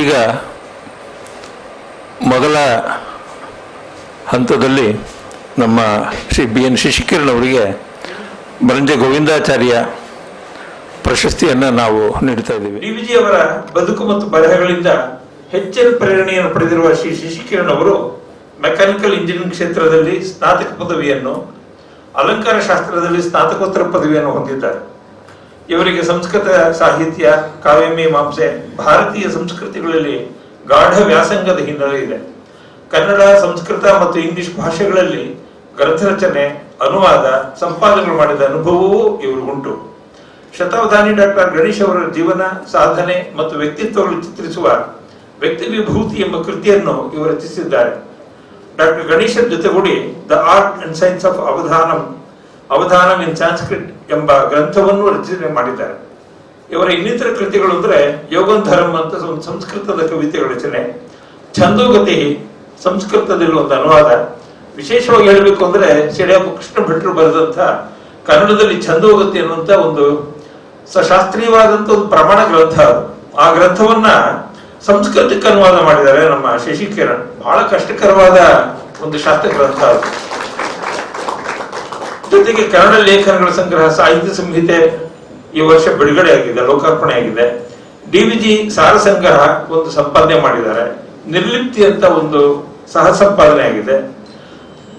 ಈಗ ಮೊದಲ ಹಂತದಲ್ಲಿ ನಮ್ಮ ಶ್ರೀ ಬಿ ಎನ್ ಅವರಿಗೆ ಬರಂಜೆ ಗೋವಿಂದಾಚಾರ್ಯ ಪ್ರಶಸ್ತಿಯನ್ನು ನಾವು ನೀಡ್ತಾ ಇದ್ದೀವಿ. ಅವರ ಬದುಕು ಮತ್ತು ಬರಹಗಳಿಂದ ಹೆಚ್ಚಿನ ಪ್ರೇರಣೆಯನ್ನು ಪಡೆದಿರುವ ಶ್ರೀ ಶಶಿಕಿರಣ್ ಅವರು ಮೆಕ್ಯಾನಿಕಲ್ ಇಂಜಿನಿಯರಿಂಗ್ ಕ್ಷೇತ್ರದಲ್ಲಿ ಸ್ನಾತಕ ಪದವಿಯನ್ನು ಅಲಂಕಾರ ಶಾಸ್ತ್ರದಲ್ಲಿ ಸ್ನಾತಕೋತ್ತರ ಪದವಿಯನ್ನು ಹೊಂದಿದ್ದಾರೆ. ಇವರಿಗೆ ಸಂಸ್ಕೃತ ಸಾಹಿತ್ಯ, ಕಾವ್ಯ ಮಾಂಸೆ ಭಾರತೀಯ ಸಂಸ್ಕೃತಿಗಳಲ್ಲಿ ಗಾಢ ವ್ಯಾಸಂಗದ ಹಿನ್ನೆಲೆ ಇದೆ. ಕನ್ನಡ, ಸಂಸ್ಕೃತ ಮತ್ತು ಇಂಗ್ಲಿಷ್ ಭಾಷೆಗಳಲ್ಲಿ ಗ್ರಂಥ ರಚನೆ, ಅನುವಾದ, ಸಂಪಾದನೆಗಳು ಮಾಡಿದ ಅನುಭವವೂ ಇವರು ಉಂಟು. ಶತಾವಧಾನಿ ಡಾಕ್ಟರ್ ಗಣೇಶ್ ಅವರ ಜೀವನ, ಸಾಧನೆ ಮತ್ತು ವ್ಯಕ್ತಿತ್ವಗಳು ಚಿತ್ರಿಸುವ ವ್ಯಕ್ತಿ ವಿಭೂತಿ ಎಂಬ ಕೃತಿಯನ್ನು ಇವರು ರಚಿಸಿದ್ದಾರೆ. ಡಾಕ್ಟರ್ ಗಣೇಶನ್ ಜೊತೆಗೂಡಿ the art and science of Avadhanam Avadhanam in Sanskrit ಎಂಬ ಗ್ರಂಥವನ್ನು ರಚನೆ ಮಾಡಿದ್ದಾರೆ. ಇವರ ಇನ್ನಿತರ ಕೃತಿಗಳು ಅಂದ್ರೆ ಯೋಗಂಧರಂ ಅಂತ ಒಂದು ಸಂಸ್ಕೃತದ ಕವಿತೆಗಳ ರಚನೆ. ಛಂದೋಗತಿ ಸಂಸ್ಕೃತದಲ್ಲಿ ಒಂದು ಅನುವಾದ. ವಿಶೇಷವಾಗಿ ಹೇಳಬೇಕು ಅಂದ್ರೆ ಸಿಡಿಯಪ್ಪ ಕೃಷ್ಣ ಭಟ್ರು ಬರೆದಂತ ಕನ್ನಡದಲ್ಲಿ ಛಂದೋಗತಿ ಅನ್ನುವಂತ ಒಂದು ಸಶಾಸ್ತ್ರೀಯವಾದಂತ ಶಾಸ್ತ್ರೀಯವಾದಂತ ಒಂದು ಪ್ರಮಾಣ ಗ್ರಂಥ ಅದು. ಆ ಗ್ರಂಥವನ್ನ ಸಂಸ್ಕೃತಕ್ಕೆ ಅನುವಾದ ಮಾಡಿದ್ದಾರೆ ನಮ್ಮ ಶಶಿಕಿರಣ್. ಬಹಳ ಕಷ್ಟಕರವಾದ ಒಂದು ಶಾಸ್ತ್ರ ಗ್ರಂಥ ಅದು. ಜೊತೆಗೆ ಕನ್ನಡ ಲೇಖನಗಳ ಸಂಗ್ರಹ ಸಾಹಿತ್ಯ ಸಂಹಿತೆ ಈ ವರ್ಷ ಬಿಡುಗಡೆ ಆಗಿದೆ, ಲೋಕಾರ್ಪಣೆ ಆಗಿದೆ. ಡಿವಿಜಿ ಸಾರ ಸಂಗ್ರಹ ಒಂದು ಸಂಪಾದನೆ ಮಾಡಿದ್ದಾರೆ. ನಿರ್ಲಿಪ್ತಿ ಅಂತ ಒಂದು ಸಹ ಸಂಪಾದನೆ ಆಗಿದೆ.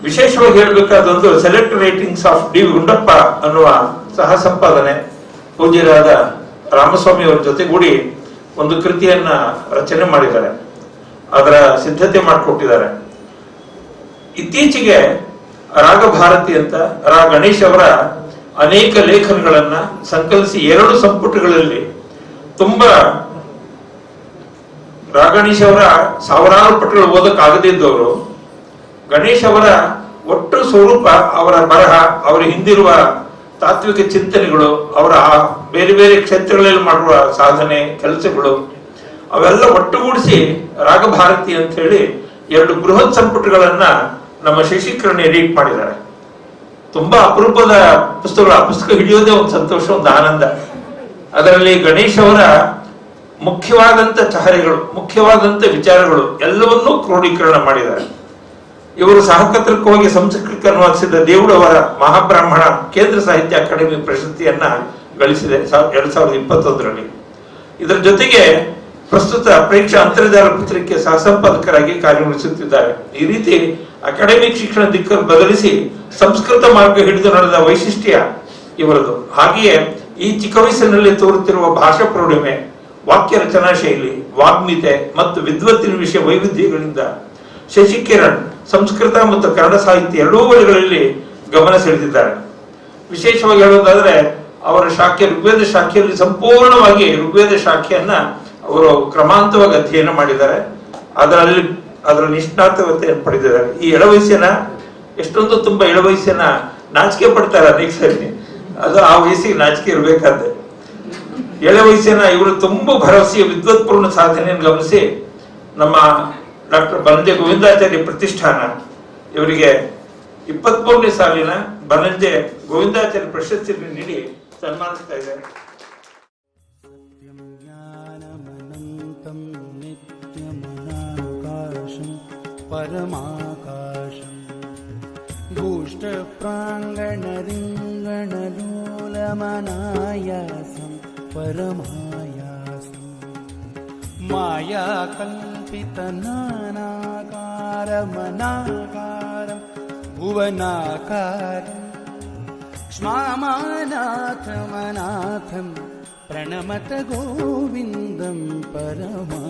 ವಿಶೇಷವಾಗಿ ಹೇಳಬೇಕಾದೊಂದು select writings of D Gundappa ಅನ್ನುವ ಸಹ ಸಂಪಾದನೆ ಪೂಜ್ಯರಾದ ರಾಮಸ್ವಾಮಿ ಅವರ ಜೊತೆಗೂಡಿ ಒಂದು ಕೃತಿಯನ್ನ ರಚನೆ ಮಾಡಿದ್ದಾರೆ. ಅದರ ಸಿದ್ಧತೆ ಮಾಡಿಕೊಟ್ಟಿದ್ದಾರೆ. ಇತ್ತೀಚೆಗೆ ರಾಗಭಾರತಿ ಅಂತ ರಾ ಗಣೇಶ್ ಅವರ ಅನೇಕ ಲೇಖನಗಳನ್ನ ಸಂಕಲಿಸಿ ಎರಡು ಸಂಪುಟಗಳಲ್ಲಿ ತುಂಬಾ ರಾ ಗಣೇಶ್ ಅವರ ಸಾವಿರಾರು ಪಟ್ಟಗಳು ಓದಕ್ ಆಗದಿದ್ದವರು ಗಣೇಶ್ ಅವರ ಒಟ್ಟು ಸ್ವರೂಪ ಅವರ ಬರಹ, ಅವರ ಹಿಂದಿರುವ ತಾತ್ವಿಕ ಚಿಂತನೆಗಳು, ಅವರ ಬೇರೆ ಬೇರೆ ಕ್ಷೇತ್ರಗಳಲ್ಲಿ ಮಾಡುವ ಸಾಧನೆ, ಕೆಲಸಗಳು, ಅವೆಲ್ಲ ಒಟ್ಟುಗೂಡಿಸಿ ರಾಗಭಾರತಿ ಅಂತ ಹೇಳಿ ಎರಡು ಬೃಹತ್ ಸಂಪುಟಗಳನ್ನ ನಮ್ಮ ಶಶಿಕರಣ್ ಎಡಿಟ್ ಮಾಡಿದ್ದಾರೆ. ತುಂಬಾ ಅಪರೂಪದ ಪುಸ್ತಕಗಳು. ಆ ಪುಸ್ತಕ ಹಿಡಿಯೋದೇ ಒಂದು ಸಂತೋಷ, ಒಂದು ಆನಂದ. ಅದರಲ್ಲಿ ಗಣೇಶ್ ಅವರ ಮುಖ್ಯವಾದಂತ ಚಹರೆಗಳು, ಮುಖ್ಯವಾದಂತ ವಿಚಾರಗಳು ಎಲ್ಲವನ್ನೂ ಕ್ರೋಢೀಕರಣ ಮಾಡಿದ್ದಾರೆ. ಇವರು ಸಹಕತ್ರಕವಾಗಿ ಸಂಸ್ಕೃತಕ್ಕೆ ಅನುವಾದಿಸಿದ ದೇವುಡವರ ಮಹಾಬ್ರಾಹ್ಮಣ ಕೇಂದ್ರ ಸಾಹಿತ್ಯ ಅಕಾಡೆಮಿ ಪ್ರಶಸ್ತಿಯನ್ನ ಗಳಿಸಿದೆ ಎರಡ್ ಸಾವಿರದ ಇಪ್ಪತ್ತೊಂದರಲ್ಲಿ. ಇದರ ಜೊತೆಗೆ ಪ್ರಸ್ತುತ ಪ್ರೇಕ್ಷಾ ಅಂತರ್ಜಾಲ ಪತ್ರಿಕೆ ಸಹ ಸಂಪಾದಕರಾಗಿ ಕಾರ್ಯನಿರ್ವಹಿಸುತ್ತಿದ್ದಾರೆ. ಈ ರೀತಿ ಅಕಾಡೆಮಿಕ್ ಶಿಕ್ಷಣ ದಿಕ್ಕನ್ನು ಬದಲಿಸಿ ಸಂಸ್ಕೃತ ಮಾರ್ಗ ಹಿಡಿದು ನಡೆದ ವೈಶಿಷ್ಟ್ಯ ಇವರದು. ಹಾಗೆಯೇ ಈ ಚಿಕ್ಕ ವಯಸ್ಸಿನಲ್ಲಿ ತೋರುತ್ತಿರುವ ಭಾಷಾ ಪ್ರೌಢಿಮೆ ವಾಕ್ಯ ರಚನಾ ಶೈಲಿ ವಾಗ್ಮಿತೆ ಮತ್ತು ವಿದ್ವತ್ತಿನ ವಿಷಯ ವೈವಿಧ್ಯಗಳಿಂದ ಶಶಿಕಿರಣ್ ಸಂಸ್ಕೃತ ಮತ್ತು ಕನ್ನಡ ಸಾಹಿತ್ಯ ಎರಡೂ ವಲಯಗಳಲ್ಲಿ ಗಮನ ಸೆಳೆದಿದ್ದಾರೆ. ವಿಶೇಷವಾಗಿ ಹೇಳೋದಾದ್ರೆ ಅವರ ಶಾಖೆ ಋಗ್ವೇದ ಶಾಖೆಯಲ್ಲಿ ಸಂಪೂರ್ಣವಾಗಿ ಋಗ್ವೇದ ಶಾಖೆಯನ್ನ ಅವರು ಕ್ರಮಾಂತವಾಗಿ ಅಧ್ಯಯನ ಮಾಡಿದ್ದಾರೆ. ಅದರಲ್ಲಿ ಅದರ ನಿಷ್ಣಾತವತೆಯನ್ನು ಪಡೆದಿದ್ದಾರೆ. ಈ ಎಳವಯಸ್ಸಿನ ಎಷ್ಟೊಂದು ತುಂಬಾ ಎಳವಯಸ್ಸಿನ ನಾಚಿಕೆ ಪಡ್ತಾರೆ ಅನೇಕ ಸರಿ ಅದು ಆ ವಯಸ್ಸಿಗೆ ನಾಚಿಕೆ ಇರಬೇಕಾದ್ರೆ. ಎಳೆ ವಯಸ್ಸಿನ ಇವರು ತುಂಬಾ ಭರವಸೆಯ ವಿದ್ವತ್ಪೂರ್ಣ ಸಾಧನೆಯನ್ನು ಗಮನಿಸಿ ನಮ್ಮ ಡಾಕ್ಟರ್ ಬನಂಜೆ ಗೋವಿಂದಾಚಾರ್ಯ ಪ್ರತಿಷ್ಠಾನ. ಇವರಿಗೆ ಇಪ್ಪತ್ಮೂರನೇ ಸಾಲಿನ ಬನಂಜೆ ಗೋವಿಂದಾಚಾರ್ಯ ಪ್ರಶಸ್ತಿಯನ್ನು ನೀಡಿ ಸನ್ಮಾನಿಸ್ತಾ ಇದ್ದಾರೆ. परमाकाशम्। गोष्ठप्राङ्गणरिङ्गणलोलमनायासं परमायासम्। मायाकल्पितनानाकारमनाकारं भुवनाकारम् क्ष्मामानाथमनाथं प्रणमत गोविन्दं परमा